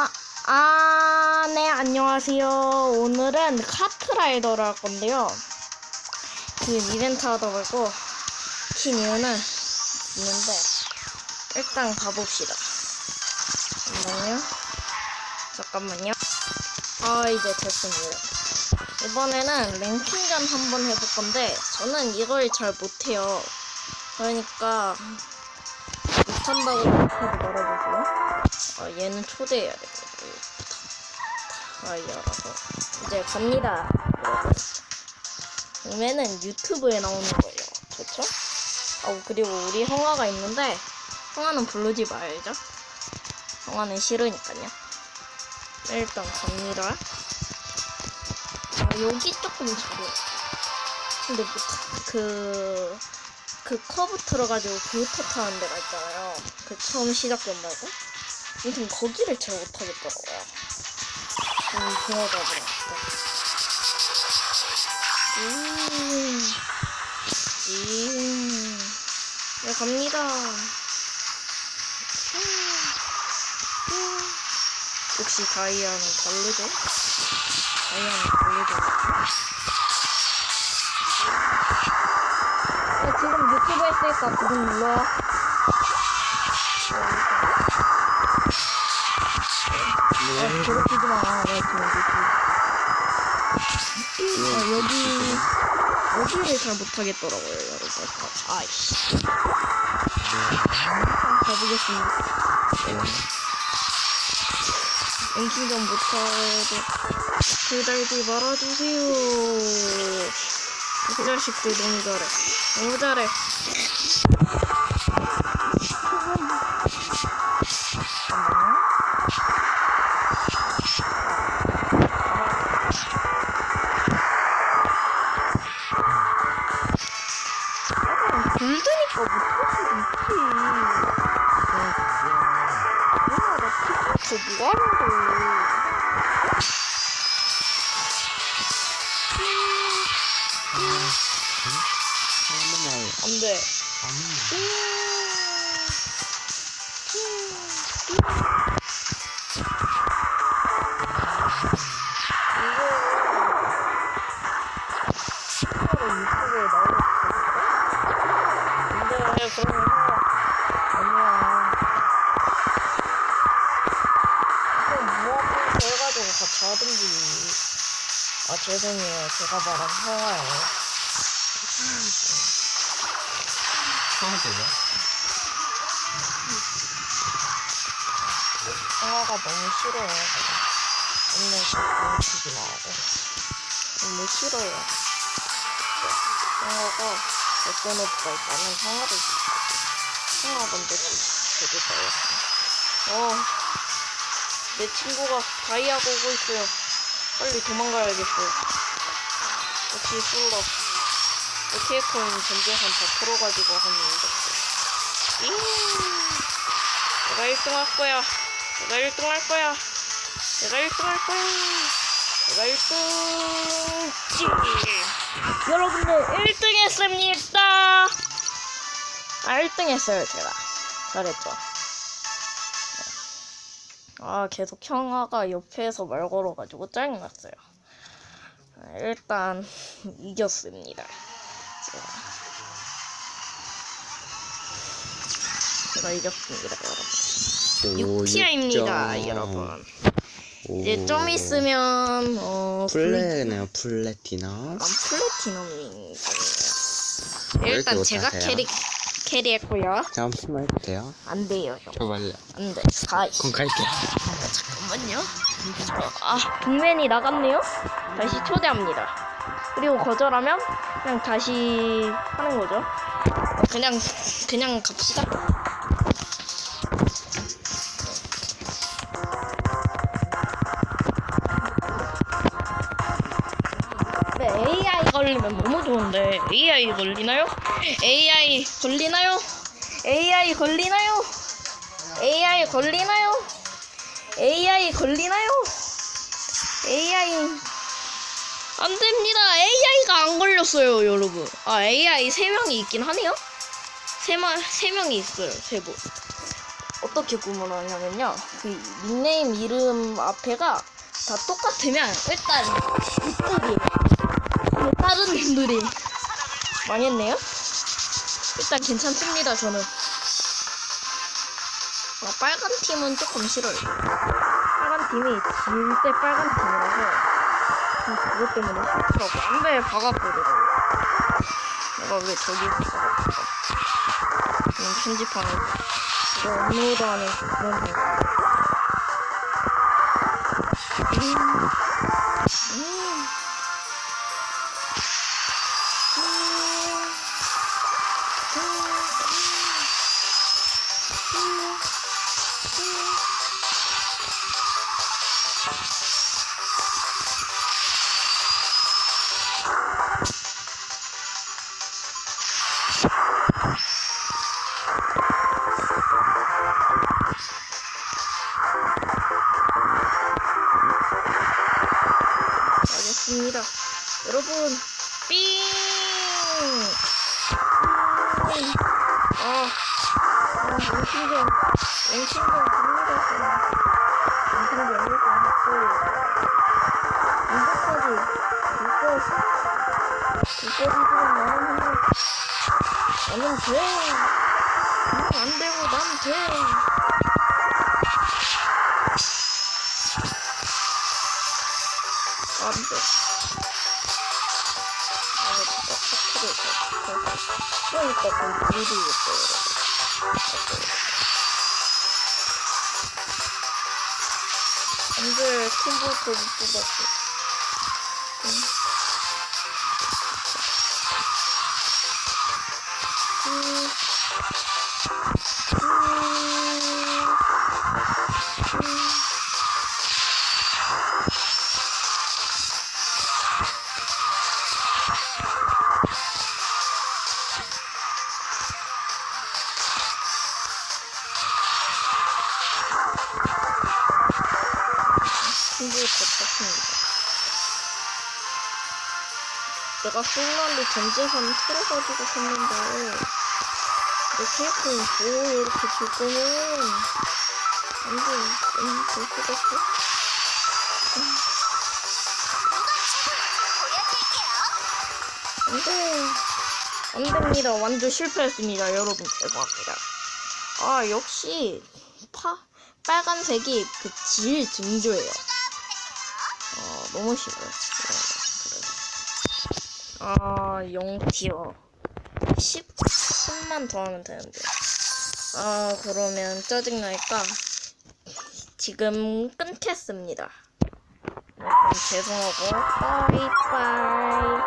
아, 아, 네, 안녕하세요. 오늘은 카트라이더를 할 건데요. 지금 이벤트 하다 말고, 킨 이유는 있는데, 일단 가봅시다. 잠깐만요. 잠깐만요. 아, 이제 됐습니다. 이번에는 랭킹전 한번 해볼 건데, 저는 이걸 잘 못해요. 그러니까, 못한다고 말해주세요. 아, 얘는 초대해야 돼. 다이아라서. 이제 갑니다. 여러분. 오면은 유튜브에 나오는 거예요. 좋죠? 아, 그리고 우리 형아가 있는데, 형아는 부르지 말죠. 형아는 싫으니까요. 일단 갑니다. 아, 여기 조금 잘해. 근데 뭐, 그, 그 커브 틀어가지고 보트 타는 데가 있잖아요. 그 처음 시작된다고? 아무튼 거기를 잘 못하겠더라고요. 음, 동화가 들어갔다. 음, 음, 네, 갑니다. 음, 음. 역시 다이아는 다르죠? 다이아는 다르죠? 야, 지금 유튜브 했으니까 구독 눌러. 괴롭히지 마. 아, 여기, 여기를 잘 못하겠더라고요, 여러분. 아이씨. 한번 가보겠습니다. 랭킹전 못해도 기다리지 말아주세요. 이 자식들 너무 잘해. 너무 잘해. 하든지. 아 죄송해요. 제가 말한 형아예요. 처음 때냐? 형아가 너무 싫어요. 자꾸 치지 마고. 너무 싫어요. 형아가 어떤 애가 있다면 형아를 형아 먼저 되게 잘했어. 어, 내 친구가 다이아가 오고 있어요. 빨리 도망가야겠어요. 역시 술 러. 내 케이콘 전재산 다 풀어가지고 하는 이렇게. 내가 1등 할 거야. 내가 1등 할 거야. 내가 1등 할 거야. 내가 1등. 찌. 여러분들 1등 했습니다. 아, 1등 했어요, 제가. 잘했죠. 아, 계속 형아가 옆에서 말 걸어가지고 짜증났어요. 아, 일단, 이겼습니다. 제가. 제가 이겼습니다, 여러분. 6티아입니다, 여러분. 이제 좀 있으면 어 플레네요 플래티나 난 플래티넘이 왜 일단 제가? 캐리 캐리했고요. 한번 심할 돼요? 안 돼요, 형. 저 말래 안 돼. 아이 그럼 갈게요 잠깐만요. 아 빅맨이 나갔네요. 다시 초대합니다. 그리고 거절하면 그냥 다시 하는 거죠. 어, 그냥 그냥 갑시다. 네, AI 걸리면 너무 좋은데 AI 걸리나요? AI 걸리나요? AI 걸리나요? AI 걸리나요? AI 걸리나요? AI 안 됩니다. AI가 안 걸렸어요, 여러분. 아, AI 세 명이 있긴 하네요. 세 마, 세 명이 있어요, 세 분. 어, 어떻게 구분하냐면요. 그 닉네임 이름 앞에가 다 똑같으면 일단. 근데 다른 분들이 망했네요. 일단 괜찮습니다. 저는. 아, 빨간 팀은 조금 싫어요. 빨간 팀이 진짜 빨간 팀이라서 음, 그것 때문에 싫더라고. 안배에 박았거든요. 내가 왜 저기 있어? 음, 편집하는 이거 업로드하는 그런 거. 음. 음. 여러분, 삥! 삥! 아, 아, 랭킹전, 랭킹전 갑니다. 랭킹전 일단 했어요. 이거까지, 이거까지, 이거까지 나는 한번, 나는 돼. 안 되고, 난 돼. 그러니까 그 무리겠어요, 여러분. 안 돼, 콤보도 못 뽑았어. 내가 솔라로 전재산 틀어가지고 샀는데 내 케이크는 뭐 이렇게 줄 거면 안돼 음, 될 수가 없어 안돼. 안됩니다. 완전 실패했습니다 여러분. 죄송합니다. 아 역시 파 빨간색이 그 질 증조예요. 어 너무 싫어요 아 0티어. 10분만 더 하면 되는데. 아 그러면 짜증나니까 지금 끊겠습니다. 네, 그럼 죄송하고. 빠이빠이